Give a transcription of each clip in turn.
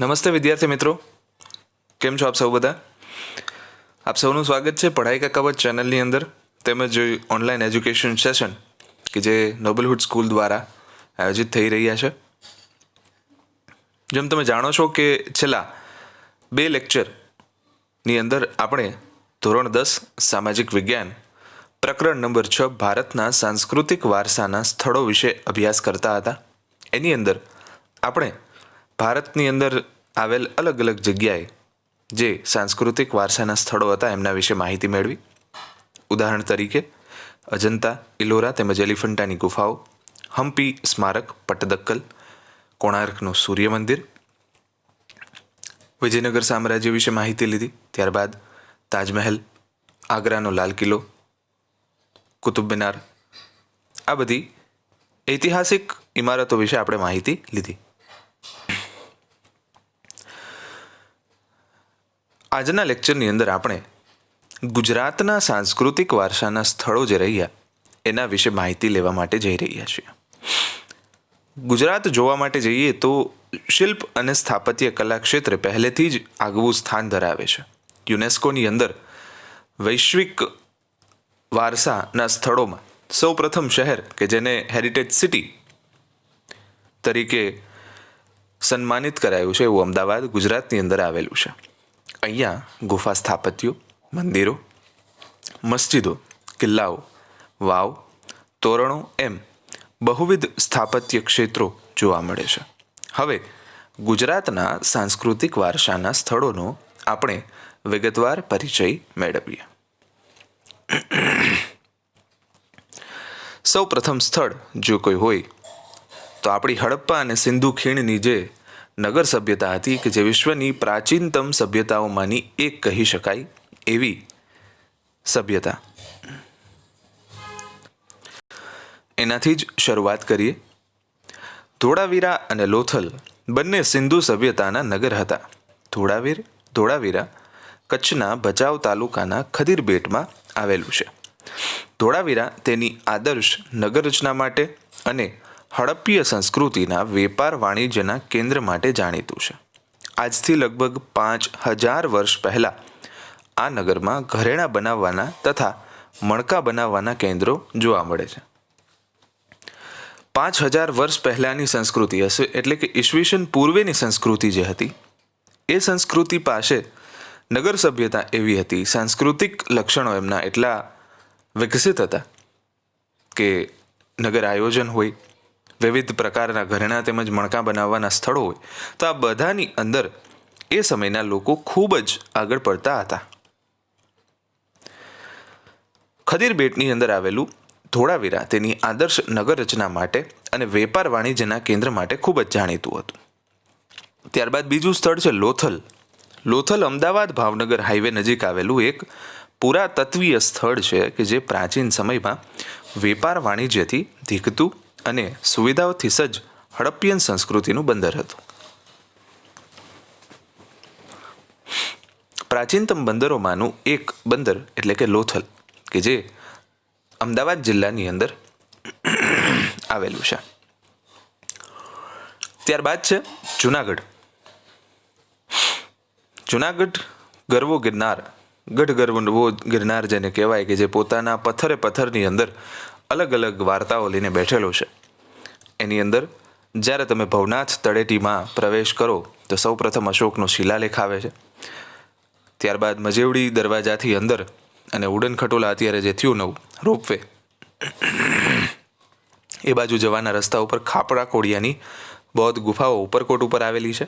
નમસ્તે વિદ્યાર્થી મિત્રો. કેમ છો આપ સૌ બધા? આપ સૌનું સ્વાગત છે પઢાઈ કા કવચ ચેનલની અંદર તેમજ ઓનલાઈન એજ્યુકેશન સેશન કે જે નોબલહુડ સ્કૂલ દ્વારા આયોજિત થઈ રહ્યા છે. જેમ તમે જાણો છો કે છેલ્લા બે લેક્ચરની અંદર આપણે ધોરણ દસ સામાજિક વિજ્ઞાન પ્રકરણ નંબર છ ભારતના સાંસ્કૃતિક વારસાના સ્થળો વિશે અભ્યાસ કરતા હતા. એની અંદર આપણે ભારતની અંદર આવેલ અલગ અલગ જગ્યાએ જે સાંસ્કૃતિક વારસાના સ્થળો હતા એમના વિશે માહિતી મેળવી. ઉદાહરણ તરીકે, અજંતા, ઇલોરા તેમજ એલિફન્ટાની ગુફાઓ, હમ્પી સ્મારક પટ્ટદક્કલ કોણાર્કનું સૂર્ય મંદિર વિજયનગર સામ્રાજ્ય વિશે માહિતી લીધી. ત્યારબાદ, તાજમહેલ, આગ્રાનો લાલ કિલ્લો, કુતુબ મિનાર. આ બધી ઐતિહાસિક ઇમારતો વિશે આપણે માહિતી લીધી. આજના લેક્ચરની અંદર આપણે ગુજરાતના સાંસ્કૃતિક વારસાના સ્થળો જે રહ્યા, એના વિશે માહિતી લેવા માટે જઈ રહ્યા છીએ. ગુજરાત જોવા માટે જઈએ તો શિલ્પ અને સ્થાપત્ય કલા ક્ષેત્રે પહેલેથી જ આગવું સ્થાન ધરાવે છે. યુનેસ્કોની અંદર વૈશ્વિક વારસાના સ્થળોમાં સૌ પ્રથમ શહેર કે જેને હેરિટેજ સિટી તરીકે સન્માનિત કરાયું છે એવું અમદાવાદ ગુજરાતની અંદર આવેલું છે. અહીંયા ગુફા સ્થાપત્યો, મંદિરો, મસ્જિદો, કિલ્લાઓ, વાવ, તોરણો એમ બહુવિધ સ્થાપત્ય ક્ષેત્રો જોવા મળે છે. હવે, ગુજરાતના સાંસ્કૃતિક વારસાના સ્થળોનો આપણે વિગતવાર પરિચય મેળવીએ. સૌ પ્રથમ સ્થળ જો કોઈ હોય, તો આપણી હડપ્પા અને સિંધુ ખીણની જે નગર સભ્યતા હતી કે જે વિશ્વની પ્રાચીનતમ સભ્યતાઓમાંની એક કહી શકાય એવી સભ્યતા. એનાથી જ શરૂઆત કરીએ. ધોળાવીરા અને લોથલ બંને સિંધુ સભ્યતાના નગર હતા. ધોળાવીર, ધોળાવીરા કચ્છના ભચાઉ તાલુકાના ખદીરબેટમાં આવેલું છે. ધોળાવીરા તેની આદર્શ નગર રચના માટે અને હડપ્પીય સંસ્કૃતિના વેપાર વાણિજ્યના કેન્દ્ર માટે જાણીતું છે. આજથી લગભગ પાંચ હજાર વર્ષ પહેલાં આ નગરમાં ઘરેણાં બનાવવાના તથા મણકા બનાવવાના કેન્દ્રો જોવા મળે છે. પાંચ હજાર વર્ષ પહેલાંની સંસ્કૃતિ હશે એટલે કે ઈસવીસન પૂર્વેની સંસ્કૃતિ જે હતી, એ સંસ્કૃતિ પાસે નગર સભ્યતા એવી હતી, સાંસ્કૃતિક લક્ષણો એમના એટલા વિકસિત હતા કે નગર આયોજન હોય વિવિધ પ્રકારના ઘરેણાં તેમજ મણકા બનાવવાના સ્થળો હોય, તો આ બધાની અંદર એ સમયના લોકો ખૂબ જ આગળ પડતા હતા. ખદીર બેટની અંદર આવેલું ધોળાવીરા તેની આદર્શ નગર રચના માટે અને વેપાર વાણિજ્યના કેન્દ્ર માટે ખૂબ જ જાણીતું હતું. ત્યારબાદ બીજું સ્થળ છે લોથલ. લોથલ અમદાવાદ ભાવનગર હાઈવે નજીક આવેલું એક પુરાતત્વીય સ્થળ છે કે જે પ્રાચીન સમયમાં વેપાર વાણિજ્યથી ધીકતું અને સુવિધાઓથી સજ્જ હડપ્પિયન સંસ્કૃતિનું બંદર હતું. પ્રાચીનતમ બંદરોમાંનું એક બંદર એટલે કે લોથલ, કે જે અમદાવાદ જિલ્લાની અંદર આવેલું છે. ત્યારબાદ છે જુનાગઢ. જુનાગઢ ગરવો ગિરનાર, ગઢ ગરવો ગિરનાર જેને કહેવાય કે જે પોતાના પથ્થરે પથ્થરની અંદર અલગ અલગ વાર્તાઓ લઈને બેઠેલો છે. એની અંદર, જ્યારે તમે ભવનાથ તળેટીમાં પ્રવેશ કરો, તો સૌ પ્રથમ અશોકનો શિલાલેખ આવે છે. ત્યારબાદ મજેવડી દરવાજાથી અંદર અને ઉડન ખટોલા અત્યારે જે થયું નવું, રોપવે. એ બાજુ જવાના રસ્તા ઉપર ખાપરા કોડિયાની બૌદ્ધ ગુફાઓ ઉપરકોટ ઉપર આવેલી છે.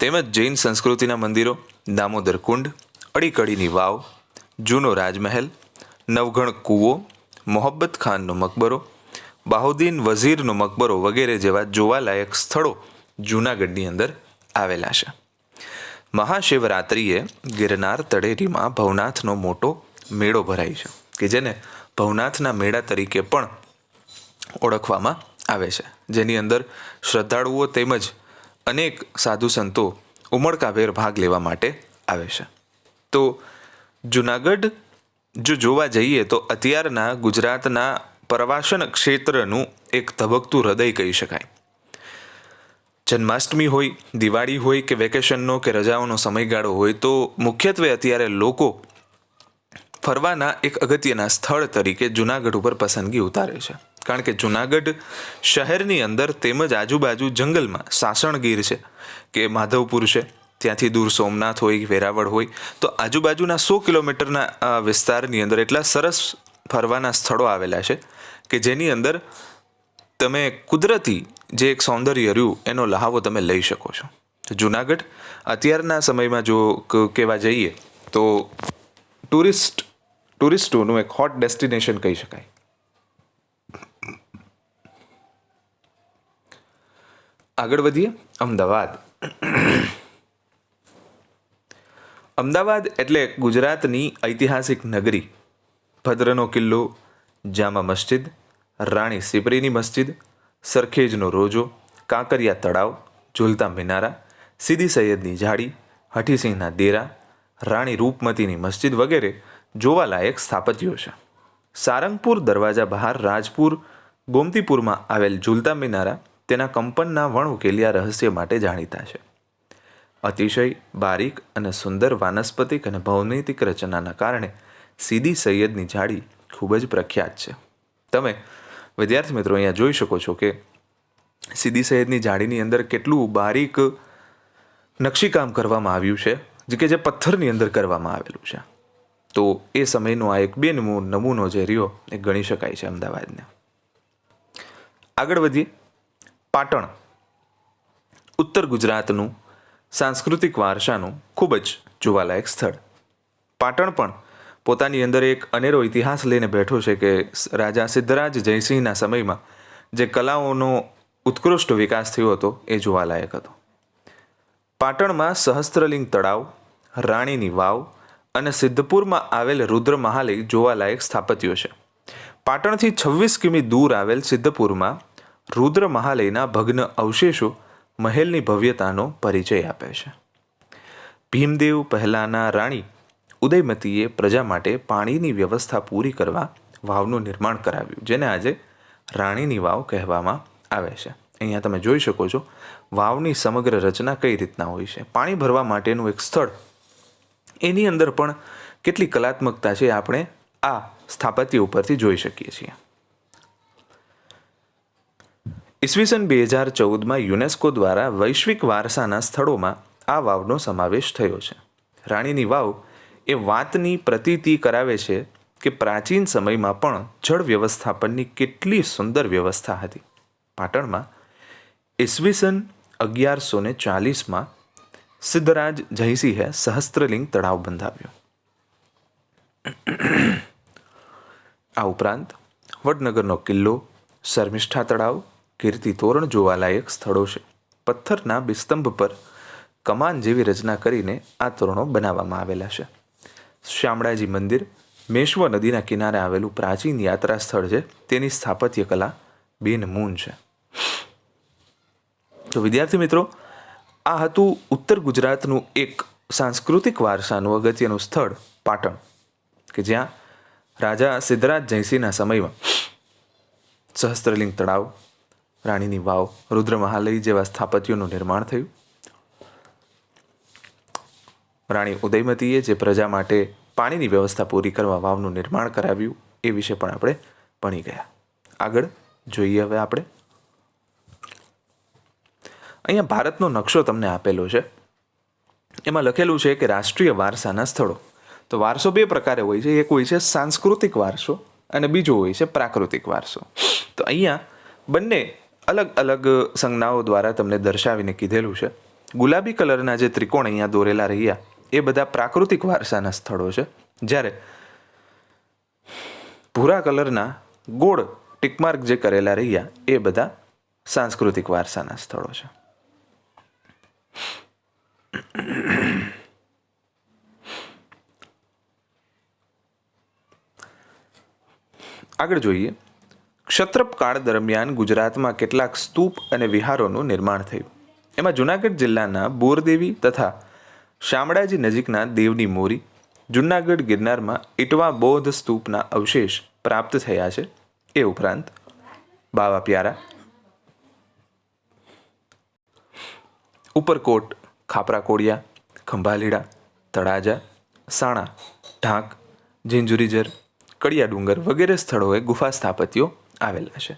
તેમજ જૈન સંસ્કૃતિના મંદિરો, દામોદર કુંડ, અડીકડીની વાવ, જૂનો રાજમહેલ નવઘણ કૂવો મોહબ્બત ખાનનો મકબરો બાહુદ્દીન વઝીરનો મકબરો વગેરે જેવા જોવાલાયક સ્થળો જૂનાગઢની અંદર આવેલા છે. મહાશિવરાત્રિએ ગિરનાર તળેટીમાં ભવનાથનો મોટો મેળો ભરાય છે, કે જેને ભવનાથના મેળા તરીકે પણ ઓળખવામાં આવે છે. જેની અંદર શ્રદ્ધાળુઓ તેમજ અનેક સાધુ સંતો ઉમળકાભેર ભાગ લેવા માટે આવે છે. તો જુનાગઢ જો જોવા જઈએ તો અત્યારના ગુજરાતના પ્રવાસન ક્ષેત્રનું એક ધબકતું હૃદય કહી શકાય. જન્માષ્ટમી હોય, દિવાળી હોય કે વેકેશનનો કે રજાઓનો સમયગાળો હોય તો મુખ્યત્વે અત્યારે લોકો ફરવાના એક અગત્યના સ્થળ તરીકે જુનાગઢ ઉપર પસંદગી ઉતારે છે. કારણ કે જુનાગઢ શહેરની અંદર તેમજ આજુબાજુ જંગલમાં સાસણગીર છે કે માધવપુર છે. ત્યાંથી દૂર સોમનાથ હોય, વેરાવળ હોય, તો આજુબાજુના સો કિલોમીટરના વિસ્તારની અંદર એટલા સરસ ફરવાના સ્થળો આવેલા છે કે જેની અંદર તમે કુદરતી જે એક સૌંદર્ય રહ્યું, એનો લહાવો તમે લઈ શકો છો. જુનાગઢ, અત્યારના સમયમાં જો કહેવા જઈએ, તો ટુરિસ્ટ, ટુરિસ્ટોનું એક હોટ ડેસ્ટિનેશન કહી શકાય. આગળ વધીએ, અમદાવાદ. અમદાવાદ એટલે ગુજરાતની ઐતિહાસિક નગરી. ભદ્રનો કિલ્લો, જામા મસ્જિદ, રાણી સિપરીની મસ્જિદ, સરખેજનો રોજો, કાંકરિયા તળાવ, ઝુલતા મિનારા, સીદી સૈયદની જાળી હઠીસિંહના દેરા, રાણી રૂપમતીની મસ્જિદ વગેરે જોવાલાયક સ્થાપત્યો છે. સારંગપુર દરવાજા બહાર રાજપુર, ગોમતીપુરમાં આવેલ ઝુલતા મિનારા તેના કંપનના વણઉકેલિયા રહસ્ય માટે જાણીતા છે. અતિશય બારીક અને સુંદર વાનસ્પતિક અને ભૌમિતિક રચનાના કારણે સીદી સૈયદની જાળી ખૂબ જ પ્રખ્યાત છે. તમે વિદ્યાર્થી મિત્રો અહીંયા જોઈ શકો છો કે સીદી સૈયદની જાળીની અંદર કેટલું બારીક નકશીકામ કરવામાં આવ્યું છે, જે કે જે પથ્થરની અંદર કરવામાં આવેલું છે. તો એ સમયનો આ એક બે નમૂનો જે રહ્યો એ ગણી શકાય છે અમદાવાદને. આગળ વધીએ. પાટણ. ઉત્તર ગુજરાતનું સાંસ્કૃતિક વારસાનું ખૂબ જ જોવાલાયક સ્થળ. પાટણ પણ પોતાની અંદર એક અનેરો ઇતિહાસ લઈને બેઠો છે કે રાજા સિદ્ધરાજ જયસિંહના સમયમાં જે કલાઓનો ઉત્કૃષ્ટ વિકાસ થયો હતો એ જોવાલાયક હતો. પાટણમાં સહસ્ત્રલિંગ તળાવ, રાણીની વાવ અને સિદ્ધપુરમાં આવેલ રુદ્ર મહાલય જોવાલાયક સ્થાપત્યો છે. પાટણથી છવ્વીસ કિમી દૂર આવેલ સિદ્ધપુરમાં રુદ્ર મહાલયના ભગ્ન અવશેષો મહેલની ભવ્યતાનો પરિચય આપે છે. ભીમદેવ પહેલાંના રાણી ઉદયમતીએ પ્રજા માટે પાણીની વ્યવસ્થા પૂરી કરવા વાવનું નિર્માણ કરાવ્યું, જેને આજે રાણીની વાવ કહેવામાં આવે છે. અહીંયા તમે જોઈ શકો છો, વાવની સમગ્ર રચના કઈ રીતના હોય છે. પાણી ભરવા માટેનું એક સ્થળ, એની અંદર પણ કેટલી કલાત્મકતા છે આપણે આ સ્થાપત્ય ઉપરથી જોઈ શકીએ છીએ. ઈસવીસન બે હજાર ચૌદમાં યુનેસ્કો દ્વારા વૈશ્વિક વારસાના સ્થળોમાં આ વાવનો સમાવેશ થયો છે. રાણીની વાવ એ વાતની પ્રતીતિ કરાવે છે કે પ્રાચીન સમયમાં પણ જળ વ્યવસ્થાપનની કેટલી સુંદર વ્યવસ્થા હતી. પાટણમાં ઈસવીસન અગિયારસો ને ચાલીસમાં સિદ્ધરાજ જયસિંહે સહસ્ત્રલિંગ તળાવ બંધાવ્યો. આ ઉપરાંત વડનગરનો કિલ્લો, શર્મિષ્ઠા તળાવ કીર્તિ તોરણ જોવાલાયક સ્થળો છે. પથ્થરના બિસ્તંભ પર કમાન જેવી રચના કરીને આ તોરણો બનાવવામાં આવેલા છે. શામળાજી મંદિર, મેશ્વ નદીના કિનારે આવેલું પ્રાચીન યાત્રા સ્થળ છે. તેની સ્થાપત્ય કલા બેનમૂન છે. તો વિદ્યાર્થી મિત્રો, આ હતું ઉત્તર ગુજરાતનું એક સાંસ્કૃતિક વારસાનું અગત્યનું સ્થળ પાટણ, કે જ્યાં રાજા સિદ્ધરાજ જયસિંહના સમયમાં સહસ્ત્રલિંગ તળાવ રાણીની વાવ રુદ્ર મહાલય જેવા સ્થાપત્યોનું નિર્માણ થયું. રાણી ઉદયમતીએ જે પ્રજા માટે પાણીની વ્યવસ્થા પૂરી કરવા વાવનું નિર્માણ કરાવ્યું એ વિશે પણ આપણે ભણી ગયા. આગળ જોઈએ હવે આપણે. અહીંયા ભારતનો નકશો તમને આપેલો છે. એમાં લખેલું છે કે રાષ્ટ્રીય વારસાના સ્થળો. તો વારસો બે પ્રકારે હોય છે. એક હોય છે સાંસ્કૃતિક વારસો અને બીજો હોય છે પ્રાકૃતિક વારસો. તો અહીંયા બંને અલગ અલગ સંજ્ઞાઓ દ્વારા તમને દર્શાવીને કીધેલું છે. ગુલાબી કલરના જે ત્રિકોણ અહીંયા દોરેલા રહ્યા, એ બધા પ્રાકૃતિક વારસાના સ્થળો છે. જ્યારે ભૂરા કલરના ગોળ ટિકમાર્ક જે કરેલા રહ્યા, એ બધા સાંસ્કૃતિક વારસાના સ્થળો છે. આગળ જોઈએ. ક્ષત્રપ કાળ દરમિયાન ગુજરાતમાં કેટલાક સ્તૂપ અને વિહારોનું નિર્માણ થયું. એમાં જુનાગઢ જિલ્લાના બોરદેવી તથા શામળાજી નજીકના દેવની મોરી, જુનાગઢ ગિરનારમાં ઇટવા બૌદ્ધ સ્તૂપના અવશેષ પ્રાપ્ત થયા છે. એ ઉપરાંત બાવા પ્યારા ઉપરકોટ ખાપરા કોડિયા ખંભાલીડા, તળાજા, સાણા, ઢાંક ઝીંઝુરીજર કડિયા ડુંગર વગેરે સ્થળોએ ગુફા સ્થાપત્યો આવેલા છે.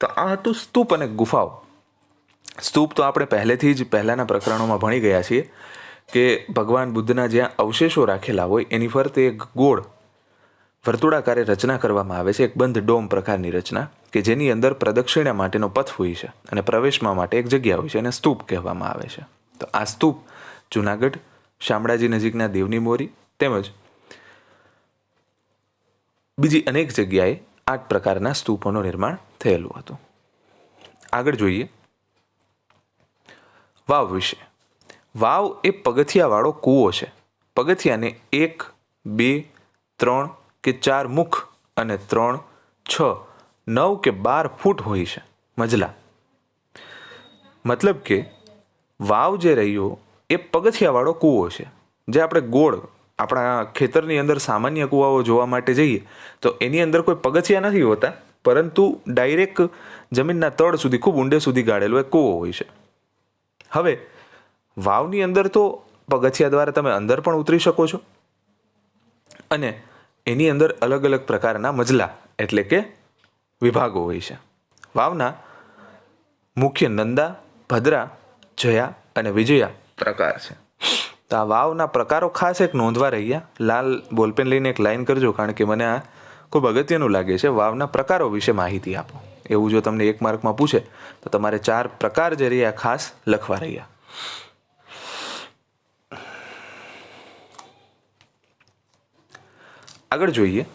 તો આ હતું સ્તૂપ અને ગુફાઓ. સ્તૂપ તો આપણે પહેલેથી જ પહેલાંના પ્રકરણોમાં ભણી ગયા છીએ કે ભગવાન બુદ્ધના જ્યાં અવશેષો રાખેલા હોય એની ફરતે એક ગોળ વર્તુળાકારે રચના કરવામાં આવે છે, એક બંધ ડોમ પ્રકારની રચના કે જેની અંદર પ્રદક્ષિણા માટેનો પથ હોય છે અને પ્રવેશમાં માટે એક જગ્યા હોય છે એને સ્તૂપ કહેવામાં આવે છે. તો આ સ્તૂપ જુનાગઢ, શામળાજી નજીકના દેવની મોરી તેમજ બીજી અનેક જગ્યાએ આ જ પ્રકારના સ્તૂપોનું નિર્માણ થયેલું હતું. આગળ જોઈએ. વાવ વિશે. વાવ એ પગથિયાવાળો કૂવો છે. પગથિયાને એક, બે, ત્રણ કે ચાર મુખ અને ત્રણ, છ, નવ કે બાર ફૂટ હોય છે. મજલા. મતલબ કે વાવ જે રહ્યો એ પગથિયાવાળો કૂવો છે. જે આપણે ગોળ આપણા ખેતરની અંદર સામાન્ય કૂવાઓ જોવા માટે જઈએ, તો એની અંદર કોઈ પગથિયા નથી હોતા, પરંતુ ડાયરેક્ટ જમીનના તળ સુધી, ખૂબ ઊંડે સુધી ગાળેલો એક કૂવો હોય છે. હવે, વાવની અંદર તો પગથિયા દ્વારા તમે અંદર પણ ઉતરી શકો છો અને એની અંદર અલગ અલગ પ્રકારના મજલા એટલે કે વિભાગો હોય છે. વાવના મુખ્ય નંદા, ભદ્રા, જયા અને વિજયા પ્રકાર છે. તો આ વાવના પ્રકારો ખાસ એક નોંધવા રહ્યા. લાલ બોલપેન લઈને એક લાઈન કરજો, કારણ કે મને આ ખૂબ અગત્યનું લાગે છે. વાવના પ્રકારો વિશે માહિતી આપો. એવું જો તમને એક માર્કમાં પૂછે, તો તમારે ચાર પ્રકાર જે રહ્યા ખાસ લખવા રહ્યા. આગળ જોઈએ.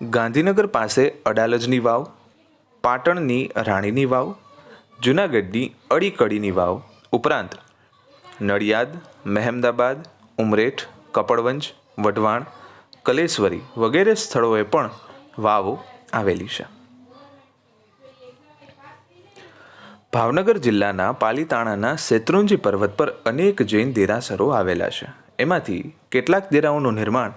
ગાંધીનગર પાસે અડાલજની વાવ, પાટણની રાણીની વાવ જૂનાગઢની અડીકડીની વાવ ઉપરાંત નડિયાદ, મહેમદાબાદ, ઉમરેઠ, કપડવંજ, વઢવાણ, કલેશ્વરી વગેરે સ્થળોએ પણ વાવો આવેલી છે. ભાવનગર જિલ્લાના પાલીતાણાના શેત્રુંજી પર્વત પર અનેક જૈન દેરાસરો આવેલા છે. એમાંથી કેટલાક દેરાઓનું નિર્માણ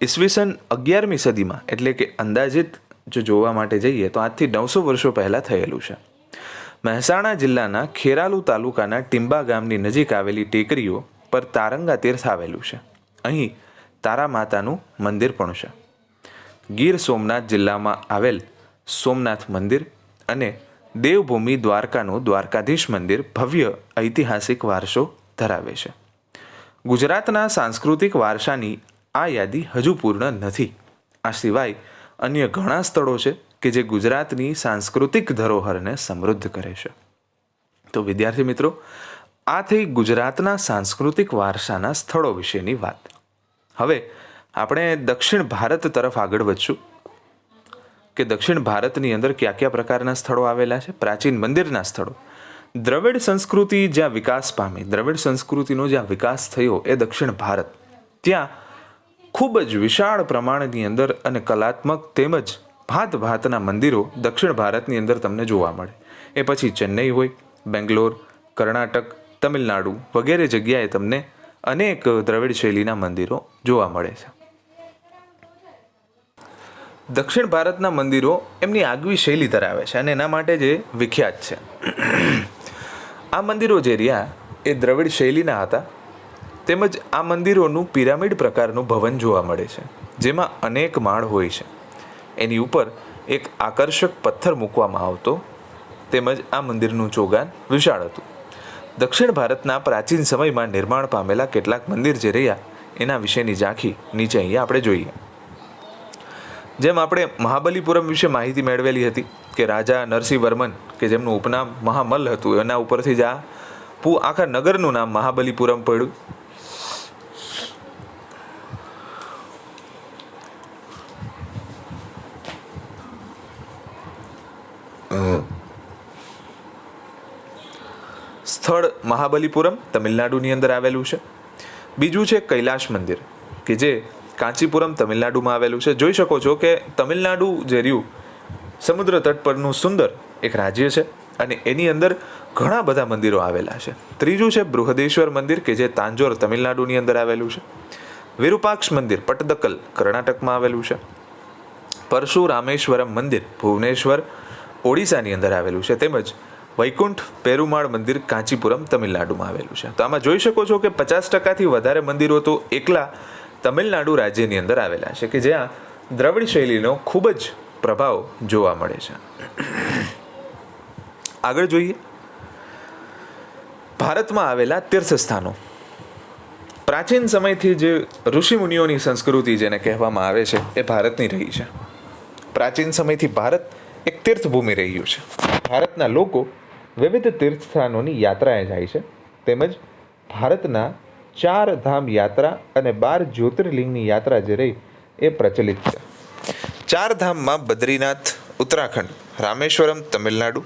ઈસવીસન અગિયારમી સદીમાં, એટલે કે અંદાજિત જો જોવા માટે જઈએ તો આજથી નવસો વર્ષો પહેલાં થયેલું છે. મહેસાણા જિલ્લાના ખેરાલુ તાલુકાના ટિંબા ગામની નજીક આવેલી ટેકરીઓ પર તારંગા તીર્થ આવેલું છે. અહીં તારા માતાનું મંદિર પણ છે. ગીર સોમનાથ જિલ્લામાં આવેલ સોમનાથ મંદિર અને દેવભૂમિ દ્વારકાનું દ્વારકાધીશ મંદિર ભવ્ય ઐતિહાસિક વારસો ધરાવે છે. ગુજરાતના સાંસ્કૃતિક વારસાની આ યાદી હજુ પૂર્ણ નથી. આ સિવાય અન્ય ઘણા સ્થળો છે કે જે ગુજરાતની સાંસ્કૃતિક ધરોહરને સમૃદ્ધ કરે છે. તો વિદ્યાર્થી મિત્રો, આ થઈ ગુજરાતના સાંસ્કૃતિક વારસાના સ્થળો વિશેની વાત. હવે આપણે દક્ષિણ ભારત તરફ આગળ વધશું કે દક્ષિણ ભારતની અંદર કયા કયા પ્રકારના સ્થળો આવેલા છે, પ્રાચીન મંદિરના સ્થળો. દ્રવિડ સંસ્કૃતિ જ્યાં વિકાસ પામી, દ્રવિડ સંસ્કૃતિનો જ્યાં વિકાસ થયો એ દક્ષિણ ભારત. ત્યાં ખૂબ જ વિશાળ પ્રમાણની અંદર અને કલાત્મક તેમજ ભાત ભાતના મંદિરો દક્ષિણ ભારતની અંદર તમને જોવા મળે. એ પછી ચેન્નઈ હોય, બેંગ્લોર, કર્ણાટક, તમિલનાડુ વગેરે જગ્યાએ તમને અનેક દ્રવિડ શૈલીના મંદિરો જોવા મળે છે. દક્ષિણ ભારતના મંદિરો એમની આગવી શૈલી ધરાવે છે અને એના માટે જે વિખ્યાત છે. આ મંદિરો જે રહ્યા એ દ્રવિડ શૈલીના હતા. તેમજ આ મંદિરોનું પિરામિડ પ્રકારનું ભવન જોવા મળે છે. જેમાં અનેક માળ હોય છે. એની ઉપર એક આકર્ષક પથ્થર મૂકવામાં આવતો તેમજ આ મંદિરનું ચોગાન વિશાળ હતું. દક્ષિણ ભારતના પ્રાચીન સમયમાં નિર્માણ પામેલા કેટલાક મંદિર જે રહ્યા, એના વિશેની ઝાંખી નીચે અહીંયા આપણે જોઈએ. જેમ આપણે મહાબલીપુરમ વિશે માહિતી મેળવેલી હતી કે રાજા નરસિંહ વર્મન કે જેમનું ઉપનામ મહામલ્લ હતું, એના ઉપરથી જ આ પૂ, આખા નગરનું નામ મહાબલીપુરમ પડ્યું. સ્થળ મહાબલીપુરમ તમિલનાડુની અંદર આવેલું છે. બીજું છે કૈલાશ મંદિર, કે જે કાંચીપુરમ તમિલનાડુમાં આવેલું છે. જોઈ શકો છો કે તમિલનાડુ જે રહ્યું, સમુદ્ર તટ પરનું સુંદર એક રાજ્ય છે અને એની અંદર ઘણા બધા મંદિરો આવેલા છે. ત્રીજું છે બૃહદેશ્વર મંદિર, કે જે તાંજોર તમિલનાડુની અંદર આવેલું છે. વિરૂપાક્ષ મંદિર, પટદકલ કર્ણાટકમાં આવેલું છે. પરશુરામેશ્વરમ મંદિર, ભુવનેશ્વર, ઓડિશાની અંદર આવેલું છે. તેમજ વૈકુંઠ પેરુમાળ મંદિર કાંચીપુરમ તમિલનાડુમાં આવેલું છે. તો આમાં જોઈ શકો છો કે પચાસ ટકાથી વધારે મંદિરો તો એકલા તમિલનાડુ રાજ્યની અંદર આવેલા છે કે જ્યાં દ્રવિડ શૈલીનો ખૂબ જ પ્રભાવ જોવા મળે છે. આગળ જોઈએ. ભારતમાં આવેલા તીર્થસ્થાનો. પ્રાચીન સમયથી જે ઋષિમુનિઓની સંસ્કૃતિ જેને કહેવામાં આવે છે એ ભારતની રહી છે. પ્રાચીન સમયથી ભારત એક તીર્થભૂમિ રહ્યું છે. ભારતના લોકો વિવિધ તીર્થસ્થાનોની યાત્રાએ જાય છે. તેમજ ભારતના ચાર ધામ યાત્રા અને બાર જ્યોતિર્લિંગની યાત્રા જે રહી એ પ્રચલિત છે. ચાર ધામમાં બદ્રીનાથ, ઉત્તરાખંડ, રામેશ્વરમ, તમિલનાડુ,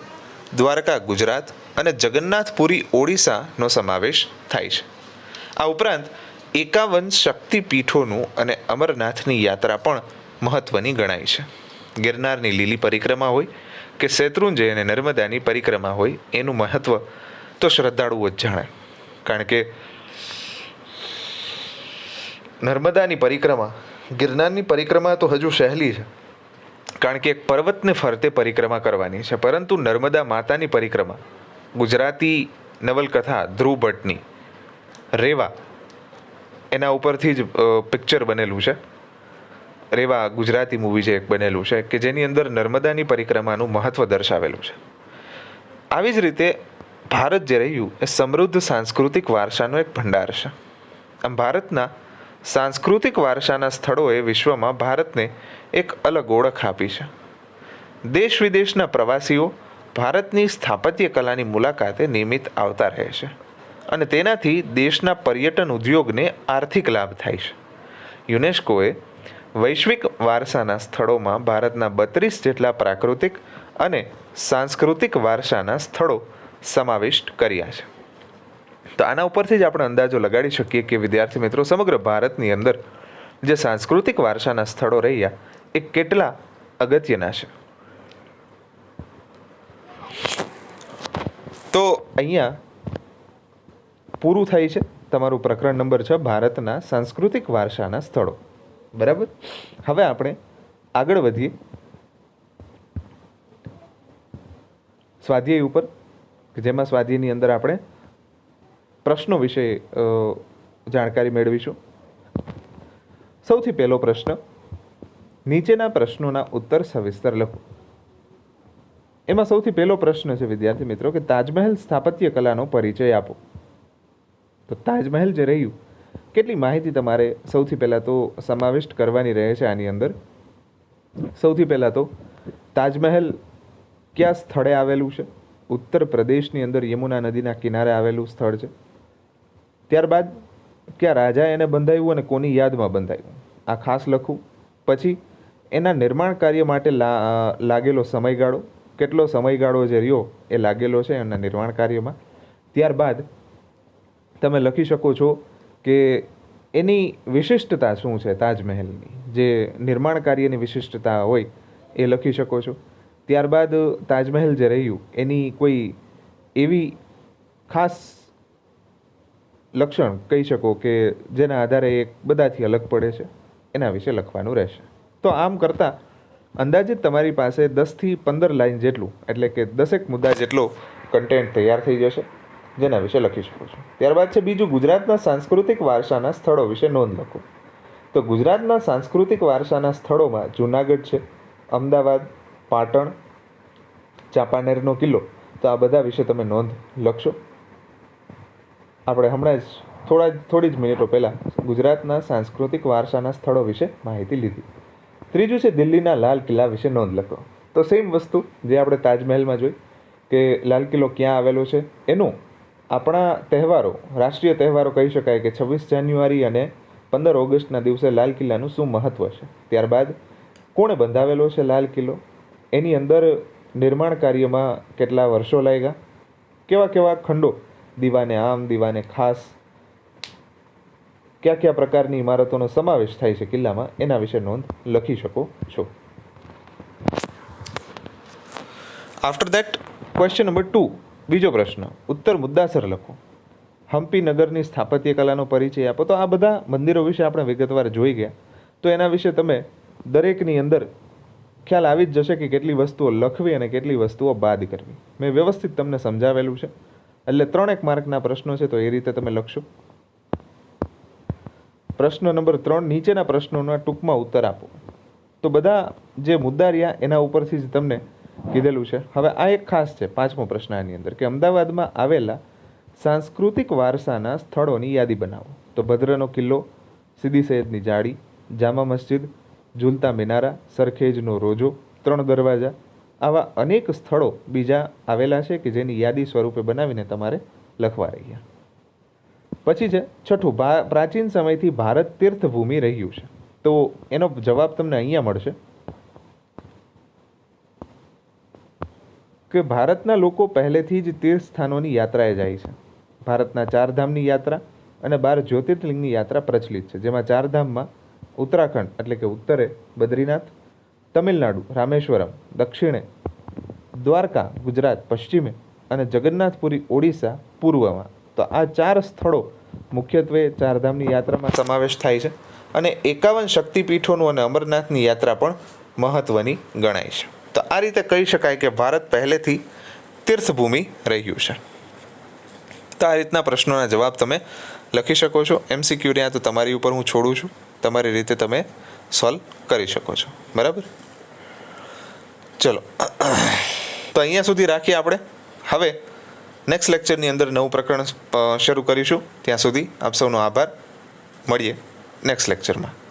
દ્વારકા, ગુજરાત અને જગન્નાથપુરી, ઓડિશાનો સમાવેશ થાય છે. આ ઉપરાંત એકાવન શક્તિપીઠોનું અને અમરનાથની યાત્રા પણ મહત્વની ગણાય છે. ગિરનારની લીલી પરિક્રમા હોય કે શેત્રુંજય અને નર્મદાની પરિક્રમા હોય એનું મહત્વ તો શ્રદ્ધાળુઓ જ જાણે. કારણ કે નર્મદાની પરિક્રમા, ગિરનારની પરિક્રમા તો હજુ સહેલી છે. કારણ કે એક પર્વતને ફરતે પરિક્રમા કરવાની છે. પરંતુ નર્મદા માતાની પરિક્રમા, ગુજરાતી નવલકથા ધ્રુવ ભટ્ટની રેવા, એના ઉપરથી જ પિક્ચર બનેલું છે. રેવા ગુજરાતી મૂવી જે એક બનેલું છે, કે જેની અંદર નર્મદાની પરિક્રમાનું મહત્વ દર્શાવેલું છે. આવી જ રીતે ભારત જે રહ્યું, એ સમૃદ્ધ સાંસ્કૃતિક વારસાનો એક ભંડાર છે. આમ ભારતના સાંસ્કૃતિક વારસાના સ્થળોએ વિશ્વમાં ભારતને એક અલગ ઓળખ આપી છે. દેશ વિદેશના પ્રવાસીઓ ભારતની સ્થાપત્ય કલાની મુલાકાતે નિયમિત આવતા રહે છે અને તેનાથી દેશના પર્યટન ઉદ્યોગને આર્થિક લાભ થાય છે. યુનેસ્કોએ વૈશ્વિક વારસાના સ્થળોમાં ભારતના બત્રીસ જેટલા પ્રાકૃતિક અને સાંસ્કૃતિક વારસાના સ્થળો સમાવિષ્ટ કર્યા છે. તો આના ઉપરથી જ આપણે અંદાજો લગાડી શકીએ કે વિદ્યાર્થી મિત્રો, સમગ્ર ભારતની અંદર જે સાંસ્કૃતિક વારસાના સ્થળો રહ્યા, એ કેટલા અગત્યના છે? તો અહીંયા પૂરું થાય છે. તમારું પ્રકરણ નંબર છ, ભારતના સાંસ્કૃતિક વારસાના સ્થળો. બરાબર? હવે આપણે આગળ વધીએ. સ્વાધ્યાય ઉપર જેમાં સ્વાધ્યાયની અંદર આપણે પ્રશ્નો વિશે જાણકારી મેળવીશું. સૌથી પહેલો પ્રશ્ન, નીચેના પ્રશ્નોના ઉત્તર સવિસ્તર લખો. એમાં સૌથી પહેલો પ્રશ્ન છે, વિદ્યાર્થી મિત્રો, કે તાજમહેલ સ્થાપત્ય કલાનો પરિચય આપો. તો તાજમહેલ જે રહ્યું કેટલી માહિતી તમારે સૌથી પહેલાં તો સમાવિષ્ટ કરવાની રહે છે આની અંદર? સૌથી પહેલાં તો, તાજમહેલ કયા સ્થળે આવેલું છે? ઉત્તર પ્રદેશની અંદર યમુના નદીના કિનારે આવેલું સ્થળ છે. ત્યારબાદ, કયા રાજા એને બંધાયું અને કોની યાદમાં બંધાયું? આ ખાસ લખું. પછી, એના નિર્માણ કાર્ય માટે લા- લાગેલો સમયગાળો. કેટલો સમયગાળો જે રહ્યો એ લાગેલો છે એના નિર્માણ કાર્યમાં. ત્યારબાદ, તમે લખી શકો છો કે એની વિશિષ્ટતા શું છે તાજમહેલની? જે નિર્માણ કાર્યની વિશિષ્ટતા હોય, એ લખી શકો છો. ત્યારબાદ તાજમહેલ જે રહ્યું, એની કોઈ એવી ખાસ લક્ષણ કહી શકો કે જેના આધારે એ બધાથી અલગ પડે છે? એના વિશે લખવાનું રહેશે. તો આમ કરતાં અંદાજિત તમારી પાસે દસથી પંદર લાઈન જેટલું, એટલે કે દસેક મુદ્દા જેટલો કન્ટેન્ટ તૈયાર થઈ જશે. જેના વિશે લખી શકો છો. ત્યારબાદ છે બીજું ગુજરાતના સાંસ્કૃતિક વારસાના સ્થળો વિશે નોંધ લખો. તો ગુજરાતના સાંસ્કૃતિક વારસાના સ્થળોમાં જૂનાગઢ છે, અમદાવાદ, પાટણ, ચાંપાનેરનો કિલ્લો. તો આ બધા વિશે તમે નોંધ લખશો. આપણે હમણાં જ થોડા થોડી જ મિનિટો પહેલાં ગુજરાતના સાંસ્કૃતિક વારસાના સ્થળો વિશે માહિતી લીધી. ત્રીજું છે દિલ્હીના લાલ કિલ્લા વિશે નોંધ લખો. તો સેમ વસ્તુ જે આપણે તાજમહેલમાં જોઈ, કે લાલ કિલ્લો ક્યાં આવેલો છે, એનું આપણા તહેવારો, રાષ્ટ્રીય તહેવારો કહી શકાય કે છવ્વીસ જાન્યુઆરી અને પંદર ઓગસ્ટના દિવસે લાલ કિલ્લાનું શું મહત્ત્વ છે? ત્યારબાદ કોણે બંધાવેલો છે લાલ કિલ્લો? એની અંદર નિર્માણ કાર્યમાં કેટલા વર્ષો લાગ્યા? કેવા કેવા ખંડો? દીવાને આમ, દીવાને ખાસ. કયા કયા પ્રકારની ઇમારતોનો સમાવેશ થાય છે કિલ્લામાં? એના વિશે નોંધ લખી શકો છો. After that question number two બીજો પ્રશ્ન, ઉત્તર મુદ્દાસર લખો. હમ્પી નગરની સ્થાપત્ય કલાનો પરિચય આપો. તો આ બધા મંદિરો વિશે આપણે વિગતવાર જોઈ ગયા. તો એના વિશે તમે દરેકની અંદર ખ્યાલ આવી જ જશે કે કેટલી વસ્તુઓ લખવી અને કેટલી વસ્તુઓ બાદ કરવી. મેં વ્યવસ્થિત તમને સમજાવેલું છે. એટલે ત્રણેક માર્કના પ્રશ્નો છે તો એ રીતે તમે લખશો. પ્રશ્ન નંબર ત્રણ, નીચેના પ્રશ્નોના ટૂંકમાં ઉત્તર આપો. તો બધા જે મુદ્દા રહ્યા એના ઉપરથી જ તમને કીધેલું છે. હવે આ એક ખાસ છે, પાંચમો પ્રશ્ન આની અંદર, કે અમદાવાદમાં આવેલા સાંસ્કૃતિક વારસાના સ્થળોની યાદી બનાવો. તો ભદ્રનો કિલ્લો, સીદી સૈયદની જાળી, જામા મસ્જિદ, ઝૂલતા મિનારા, સરખેજનો રોજો, ત્રણ દરવાજા, આવા અનેક સ્થળો બીજા આવેલા છે કે જેની યાદી સ્વરૂપે બનાવીને તમારે લખવા રહ્યા. પછી છે, છઠ્ઠું પ્રાચીન સમયથી ભારત તીર્થભૂમિ રહ્યું છે. તો એનો જવાબ તમને અહીંયા મળશે. કે ભારતના લોકો પહેલેથી જ તીર્થ સ્થાનોની યાત્રાએ જાય છે. ભારતના ચારધામની યાત્રા અને બાર જ્યોતિર્લિંગની યાત્રા પ્રચલિત છે, જેમાં ચારધામમાં ઉત્તરાખંડ એટલે કે ઉત્તરે બદ્રીનાથ, તમિલનાડુ, રામેશ્વરમ, દક્ષિણે દ્વારકા, ગુજરાત, પશ્ચિમે અને જગન્નાથપુરી, ઓડિશા, પૂર્વમાં. તો આ ચાર સ્થળો મુખ્યત્વે ચારધામની યાત્રામાં સમાવેશ થાય છે અને એકાવન શક્તિપીઠોનું અને અમરનાથની યાત્રા પણ મહત્ત્વની ગણાય છે. તો આ રીતે કહી શકાય કે ભારત પહેલેથી તીર્થભૂમિ રહ્યું છે. તો આ રીતના પ્રશ્નોના જવાબ તમે લખી શકો છો. એમસીક્યુ ત્યાં તો તમારી ઉપર હું છોડું છું. તમારી રીતે તમે સોલ્વ કરી શકો છો. બરાબર? ચલો. તો અહીંયા સુધી રાખીએ આપણે. હવે નેક્સ્ટ લેક્ચરની અંદર નવું પ્રકરણ શરૂ કરીશું. ત્યાં સુધી આપ સૌનો આભાર. મળીએ નેક્સ્ટ લેક્ચરમાં